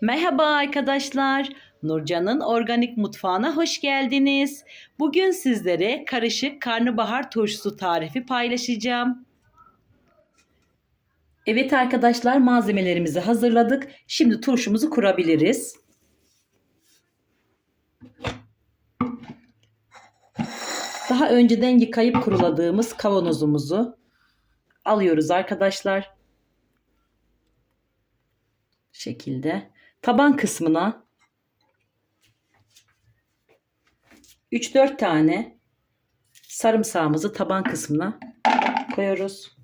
Merhaba arkadaşlar. Nurcan'ın organik mutfağına hoş geldiniz. Bugün sizlere karışık karnabahar turşusu tarifi paylaşacağım. Evet arkadaşlar malzemelerimizi hazırladık. Şimdi turşumuzu kurabiliriz. Daha önceden yıkayıp kuruladığımız kavanozumuzu alıyoruz arkadaşlar. şekilde taban kısmına 3-4 tane sarımsağımızı taban kısmına koyuyoruz.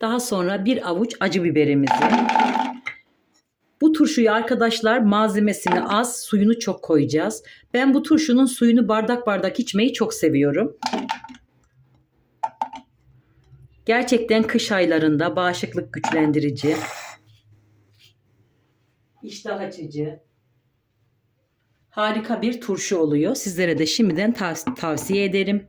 Daha sonra bir avuç acı biberimizi turşuyu arkadaşlar malzemesini az, suyunu çok koyacağız. Ben bu turşunun suyunu bardak bardak içmeyi çok seviyorum. Gerçekten kış aylarında bağışıklık güçlendirici, iştah açıcı, harika bir turşu oluyor. Sizlere de şimdiden tav- tavsiye ederim.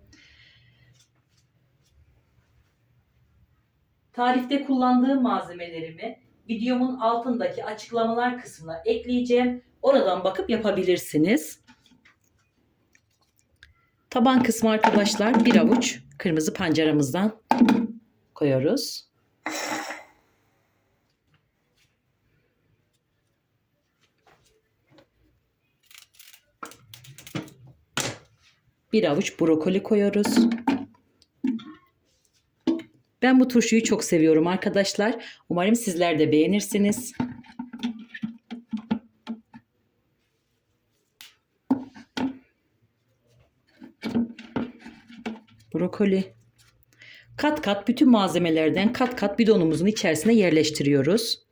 Tarifte kullandığım malzemelerimi videomun altındaki açıklamalar kısmına ekleyeceğim. Oradan bakıp yapabilirsiniz. Taban kısmı arkadaşlar bir avuç kırmızı pancaramızdan koyuyoruz. Bir avuç brokoli koyuyoruz. Ben bu turşuyu çok seviyorum arkadaşlar. Umarım sizler de beğenirsiniz. Brokoli. Kat kat bütün malzemelerden kat kat bidonumuzun içerisine yerleştiriyoruz.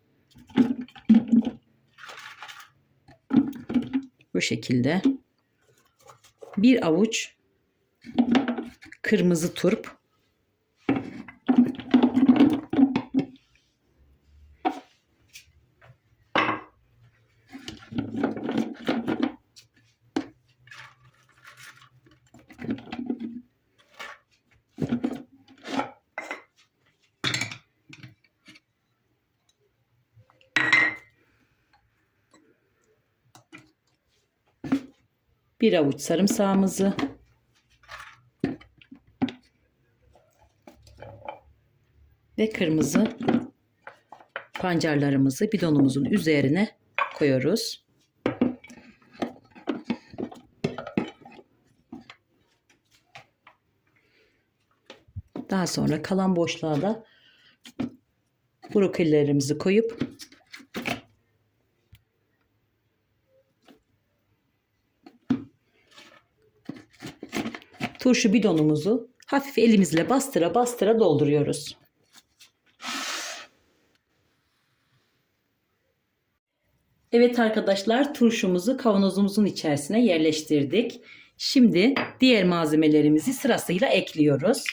Bu şekilde. Bir avuç kırmızı turp. Bir avuç sarımsağımızı ve kırmızı pancarlarımızı bidonumuzun üzerine koyuyoruz. Daha sonra kalan boşluğa da brokolilerimizi koyup turşu bidonumuzu hafif elimizle bastıra bastıra dolduruyoruz. Evet arkadaşlar turşumuzu kavanozumuzun içerisine yerleştirdik. Şimdi diğer malzemelerimizi sırasıyla ekliyoruz.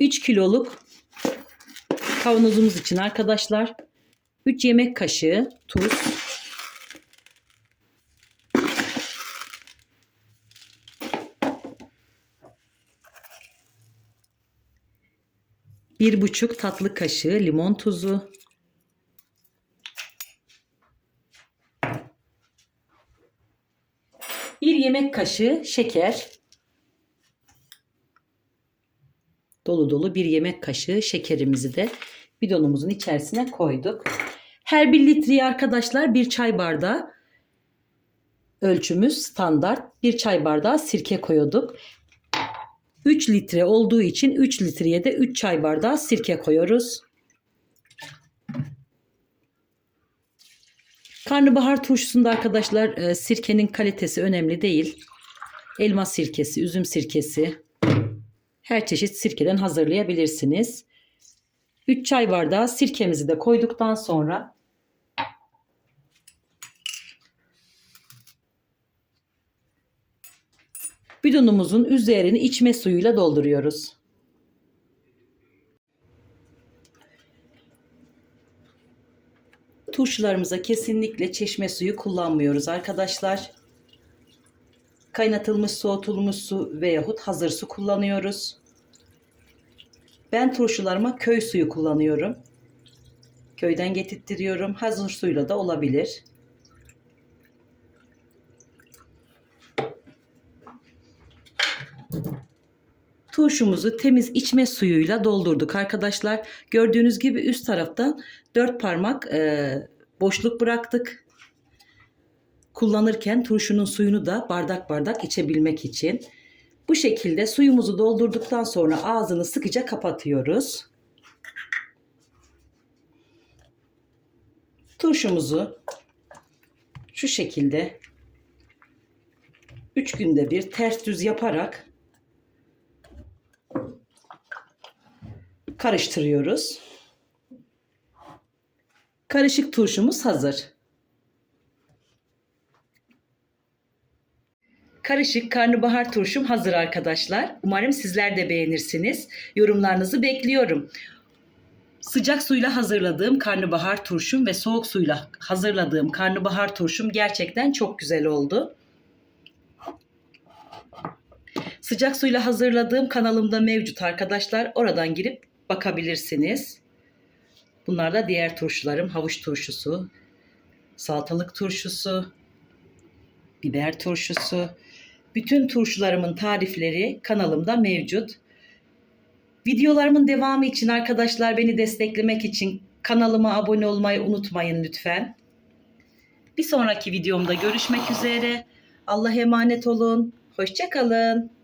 3 kiloluk kavanozumuz için arkadaşlar 3 yemek kaşığı tuz, bir buçuk tatlı kaşığı limon tuzu, bir yemek kaşığı şeker, dolu dolu bir yemek kaşığı şekerimizi de bidonumuzun içerisine koyduk. Her bir litreye arkadaşlar bir çay bardağı ölçümüz standart bir çay bardağı sirke koyuyorduk. 3 litre olduğu için 3 litreye de 3 çay bardağı sirke koyuyoruz. Karnabahar turşusunda arkadaşlar e, sirkenin kalitesi önemli değil. Elma sirkesi, üzüm sirkesi her çeşit sirkeden hazırlayabilirsiniz. 3 çay bardağı sirkemizi de koyduktan sonra bidonumuzun üzerini içme suyuyla dolduruyoruz. Turşularımıza kesinlikle çeşme suyu kullanmıyoruz arkadaşlar. Kaynatılmış soğutulmuş su veyahut hazır su kullanıyoruz. Ben turşularıma köy suyu kullanıyorum. Köyden getirtiyorum. Hazır suyla da olabilir. Turşumuzu temiz içme suyuyla doldurduk arkadaşlar. Gördüğünüz gibi üst taraftan dört parmak e, boşluk bıraktık. Kullanırken turşunun suyunu da bardak bardak içebilmek için. Bu şekilde suyumuzu doldurduktan sonra ağzını sıkıca kapatıyoruz. Turşumuzu şu şekilde 3 günde bir ters düz yaparak karıştırıyoruz. Karışık turşumuz hazır. Karışık karnabahar turşum hazır arkadaşlar. Umarım sizler de beğenirsiniz. Yorumlarınızı bekliyorum. Sıcak suyla hazırladığım karnabahar turşum ve soğuk suyla hazırladığım karnabahar turşum gerçekten çok güzel oldu. Sıcak suyla hazırladığım kanalımda mevcut arkadaşlar. Oradan girip bakabilirsiniz. Bunlar da diğer turşularım. Havuç turşusu, salatalık turşusu, biber turşusu. Bütün turşularımın tarifleri kanalımda mevcut. Videolarımın devamı için arkadaşlar beni desteklemek için kanalıma abone olmayı unutmayın lütfen. Bir sonraki videomda görüşmek üzere. Allah'a emanet olun. Hoşçakalın.